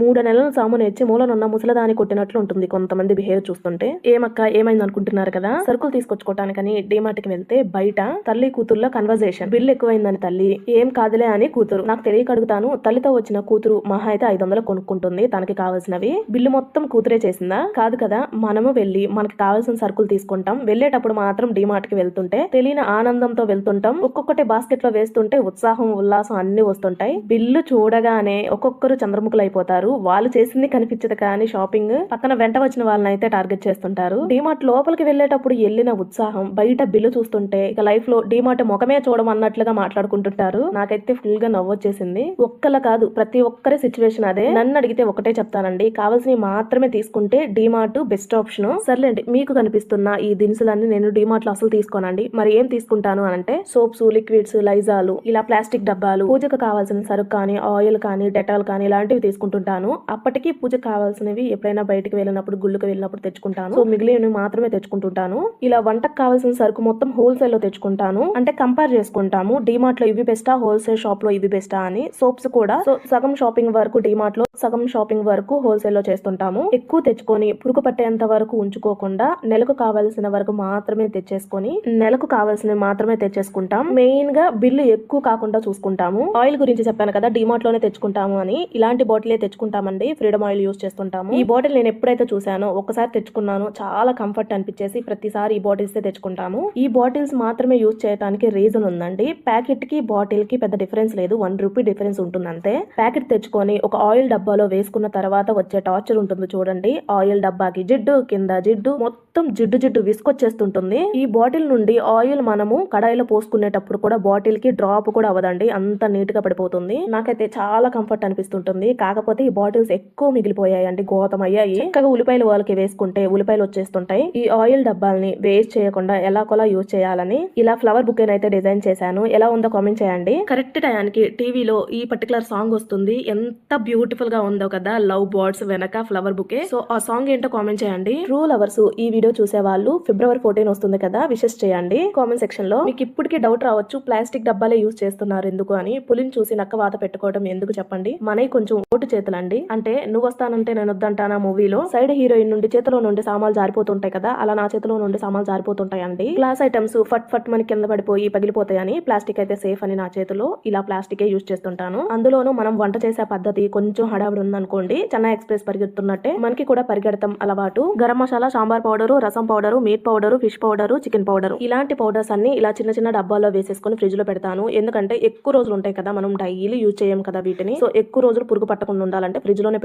మూడు నెలల సాము నేర్చి మూలనున్న ముసలదాని కొట్టినట్లు ఉంటుంది. కొంతమంది బిహేవ్ చూస్తుంటే ఏమక్క ఏమైంది అనుకుంటున్నారు కదా? సరుకులు తీసుకొచ్చుకోవటానికని డిమార్ట్కి వెళ్తే బయట తల్లి కూతురులో కన్వర్జేషన్ బిల్లు ఎక్కువైందని తల్లి ఏం కాదులే అని కూతురు. నాకు తెలియక అడుగుతాను. తల్లితో వచ్చిన కూతురు మహా అయితే ఐదు వందలు కొనుక్కుంటుంది. తనకి కావాల్సినవి. బిల్లు మొత్తం కూతురే చేసిందా? కాదు కదా. మనము వెళ్ళి మనకి కావాల్సిన సరుకులు తీసుకుంటాం. వెళ్ళేటప్పుడు మాత్రం డీమార్ట్కి వెళ్తుంటే తెలియని ఆనందంతో వెళ్తుంటాం. ఒక్కొక్కటి బాస్కెట్లో వేస్తుంటే ఉత్సాహం ఉల్లాసం అన్ని వస్తుంటాయి. బిల్లు చూడగానే ఒక్కొక్కరు చంద్రముఖులు అయిపోతారు వాళ్ళు చేసింది కనిపించదు కానీ షాపింగ్ పక్కన వెంట వచ్చిన వాళ్ళని అయితే టార్గెట్ చేస్తుంటారు. డిమార్ట్ లోపలికి వెళ్ళేటప్పుడు వెళ్ళిన ఉత్సాహం బయట బిల్లు చూస్తుంటే ఇక లైఫ్లో డిమార్ట్ ముఖమే చూడడం అన్నట్లుగా మాట్లాడుకుంటుంటారు. నాకైతే ఫుల్గా నవ్వొచ్చేసింది ఒక్కల కాదు ప్రతి ఒక్కరి సిచ్యువేషన్ అదే. నన్ను అడిగితే ఒకటే చెప్తానండి. కావాల్సినవి మాత్రమే తీసుకుంటే డిమార్ట్ బెస్ట్ ఆప్షన్. సర్లేండి మీకు కనిపిస్తున్న ఈ దినుసులన్నీ నేను డిమార్ట్లో అసలు తీసుకోనండి. మరి ఏం తీసుకుంటాను అని అంటే సోప్స్ లిక్విడ్స్ లైజాలు ఇలా ప్లాస్టిక్ డబ్బాలు పూజకు కావాల్సిన సరుకు కానీ ఆయిల్ కానీ డెటాల్ కానీ ఇలాంటివి తీసుకుంటుంటాను. అప్పటికి పూజ కావాల్సినవి ఎప్పుడైనా బయటకు వెళ్ళినప్పుడు గుళ్ళకి వెళ్ళినప్పుడు తెచ్చుకుంటాను. సో మిగిలినవి మాత్రమే తెచ్చుకుంటుంటాను. ఇలా వంటకు కావాల్సిన సరుకు మొత్తం హోల్సేల్లో తెచ్చుకుంటాను. అంటే కంపేర్ చేసుకుంటాము. డిమార్ట్లో ఇవి బెస్టా? హోల్సేల్ షాప్లో ఇవి బెస్టా అని. సోప్స్ కూడా. సో సగం షాపింగ్ వరకు డిమార్ట్లో సగం షాపింగ్ వరకు హోల్సేల్లో చేస్తుంటాము. ఎక్కువ తెచ్చుకొని పురుగు పట్టేంత వరకు ఉంచుకోకుండా నెలకు కావాల్సిన వరకు మాత్రమే తెచ్చేసుకొని నెలకు కావాల్సినవి మాత్రమే తెచ్చేసుకుంటాం. మెయిన్గా బిల్లు ఎక్కువ కాకుండా చూసుకుంటాము. ఆయిల్ గురించి చెప్పాను కదా డిమార్ట్లోనే తెచ్చుకుంటాము అని. ఇలాంటి బాటిలే తెచ్చుకుంటాం తెచ్చుకుంటామండి ఫ్రీడమ్ ఆయిల్ యూస్ చేస్తుంటాము. ఈ బాటిల్ నేను ఎప్పుడైతే చూసానో ఒకసారి తెచ్చుకున్నాను చాలా కంఫర్ట్ అనిపించేసి ప్రతిసారి ఈ బాటిల్స్ తెచ్చుకుంటాము. ఈ బాటిల్స్ మాత్రమే యూస్ చేయడానికి రీజన్ ఉందండి. ప్యాకెట్కి బాటిల్కి పెద్ద డిఫరెన్స్ లేదు. వన్ రూపీ డిఫరెన్స్ ఉంటుంది అంతే ప్యాకెట్ తెచ్చుకొని ఒక ఆయిల్ డబ్బాలో వేసుకున్న తర్వాత వచ్చే టార్చర్ ఉంటుంది చూడండి. ఆయిల్ డబ్బాకి జిడ్డు కింద జిడ్డు మొత్తం జిడ్డు జిడ్డు విసుకొచ్చేస్తుంటుంది. ఈ బాటిల్ నుండి ఆయిల్ మనము కడాయిలో పోసుకునేటప్పుడు కూడా బాటిల్కి డ్రాప్ కూడా అవ్వదండి. అంత నీట్గా పడిపోతుంది. నాకైతే చాలా కంఫర్ట్ అనిపిస్తుంటుంది. కాకపోతే ఈ బాటిల్స్ ఎక్కువ మిగిలిపోయాయి. అండి గోతం అయ్యాయి చక్కగా ఉల్లిపాయలు వాళ్ళకి వేసుకుంటే ఉల్లిపాయలు వచ్చేస్తుంటాయి. ఈ ఆయిల్ డబ్బాల్ని వేస్ట్ చేయకుండా ఎలా కొలా యూజ్ చేయాలని ఇలా ఫ్లవర్ బుక్ అయితే డిజైన్ చేశాను. ఎలా ఉందో కామెంట్ చేయండి. కరెక్ట్ టైంకి టీవీలో ఈ పర్టికులర్ సాంగ్ వస్తుంది. ఎంత బ్యూటిఫుల్గా ఉందో కదా లవ్ బర్డ్స్ వెనక ఫ్లవర్ బుకే. సో ఆ సాంగ్ ఏంటో కామెంట్ చేయండి. ట్రూ లవర్స్ ఈ వీడియో చూసే వాళ్ళు ఫిబ్రవరి ఫోర్టీన్ వస్తుంది కదా విషెస్ చేయండి. కామెంట్ సెక్షన్లో మీకు ఇప్పటికీ డౌట్ రావచ్చు ప్లాస్టిక్ డబ్బాలే యూజ్ చేస్తున్నారు ఎందుకు అని. పులిని చూసి నక్క వాత పెట్టుకోవడం ఎందుకు చెప్పండి. మనకి కొంచెం ఓటు చేతులండి. అంటే నువ్వు వస్తానంటే నేను వద్దంటానా మూవీలో? సైడ్ హీరోయిన్ నుండి చేతిలో నుండి సామాన్ జారిపోతుంటాయి కదా అలా నా చేతిలో నుండి సామాన్లు జారిపోతుంటాయండి. గ్లాస్ ఐటమ్స్ ఫట్ ఫట్ మనకి కింద పడిపోయి పగిలిపోతాయని ప్లాస్టిక్ అయితే సేఫ్ అని నా చేతిలో ఇలా ప్లాస్టిక్ యూజ్ చేస్తుంటాను. అందులోనూ మనం వంట చేసే పద్ధతి కొంచెం హడావిడి ఉందనుకోండి చెన్నై ఎక్స్ప్రెస్ పరిగెడుతున్నట్టే మనకి కూడా పరిగెడతాం అలవాటు. Garam masala sambar powder rasam powder meat powder fish powder chicken powder. ఇలాంటి పౌడర్స్ అన్ని ఇలా చిన్న చిన్న డబ్బాల్లో వేసేసుకొని ఫ్రిడ్జ్లో పెడతాను. ఎందుకంటే ఎక్కువ రోజులు ఉంటాయి కదా మనం డైలీ యూజ్ చేయం కదా వీటిని. సో ఎక్కువ రోజులు పురుగు పట్టకుండా ఉండాలి కావాలంటే ఫ్రిడ్జ్లోనే